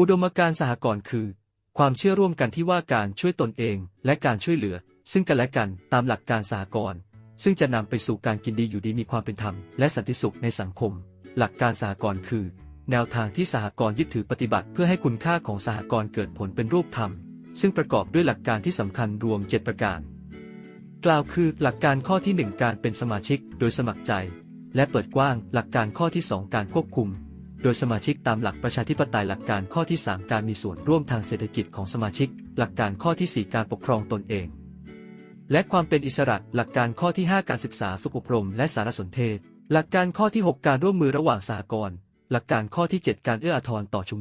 อุดมการสหกรณ์คือ ความเชื่อร่วมกันที่ว่าการช่วยตนเองและการช่วยเหลือ ซึ่งกันและกันตามหลักการสหกรณ์ซึ่งจะนำไปสู่การกินดีอยู่ดีมีความเป็นธรรมและสันติสุขในสังคม หลักการสหกรณ์คือ แนวทางที่สหกรณ์ยึดถือปฏิบัติ เพื่อให้คุณค่าของสหกรณ์เกิดผลเป็นรูปธรรม ซึ่งประกอบด้วยหลักการที่สำคัญรวม 7 ประการ กล่าวคือหลักการข้อที่ 1 การเป็นสมาชิก โดยสมัครใจ และเปิดกว้าง หลักการข้อที่ 2 การควบคุม โดยสมาชิกตามหลักประชาธิปไตยหลักการข้อที่ 3 การมีส่วนร่วมทางเศรษฐกิจของสมาชิก หลักการข้อที่ 4 การปกครองตนเอง และความเป็นอิสระหลักการข้อที่ 5 การศึกษาฝึกอบรม และสารสนเทศ หลักการข้อที่ 6 การร่วมมือระหว่างสหกรณ์หลักการข้อที่ 7 การเอื้ออาทรต่อชุม